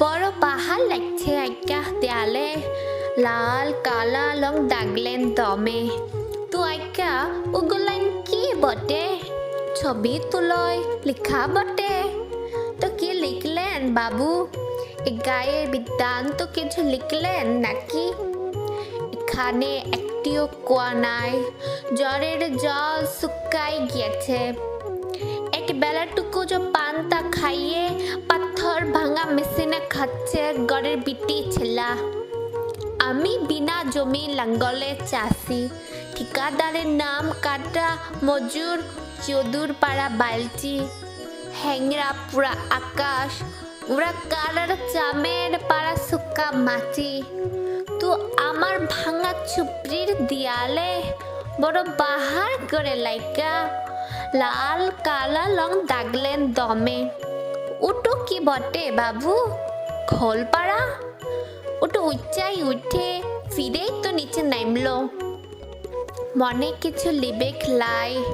বড় পাহাড় লাগছে আইকা দেয়ালে লাল কালা লং দাগলেন দমে তো আইকা ওগুলান কি বটে ছবি তুলয় লিখা বটে তো কি লিখলেন বাবু এ গায়ের বিদ্যান্ত কিছু লিখলেন নাকি এখানে একটিও কোয়া নাই জ্বরের জল শুকাই গিয়েছে এক বেলাটুকু যে পান্তা খাইয়ে মেশিনে খাচ্ছে গড়ের বিটি ছেলা। আমি বিনা জমি লাঙ্গলে চাষি। ঠিকাদারের নাম কাটা মজুর, চদুর পাড়া বালচি হ্যাংরা পুরা আকাশ ওরা কালার চামের পাড়া শুকা মাটি। তো আমার ভাঙা চুপড়ির দিয়ালে বড় বাহার করে লাইকা। লাল, কালা, লং দাগলেন দমে। ওটো কি বটে, বাবু? খোলপাড়া? ওটা উচ্চাই উঠে, ফিরেই তো নিচে নামলো। মনে কিছু লিবে লাই,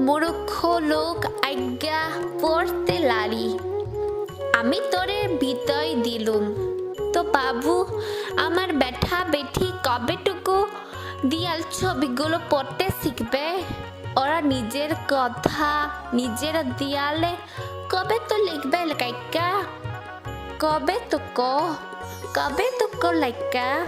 মূর্খ লোক আজ্ঞা পড়তে লারি। আমি তোরে ভিতই দিলুম। তো বাবু, আমার ব্যাঠা বেঠি কবেটুকু? দিয়াল ছবিগুলো পড়তে শিখবে? ওরা নিজের কথা, নিজের দিয়ালে, কবে তো লিখবে লাইকা? কবে তো ক? কবে তো ক লাইকা?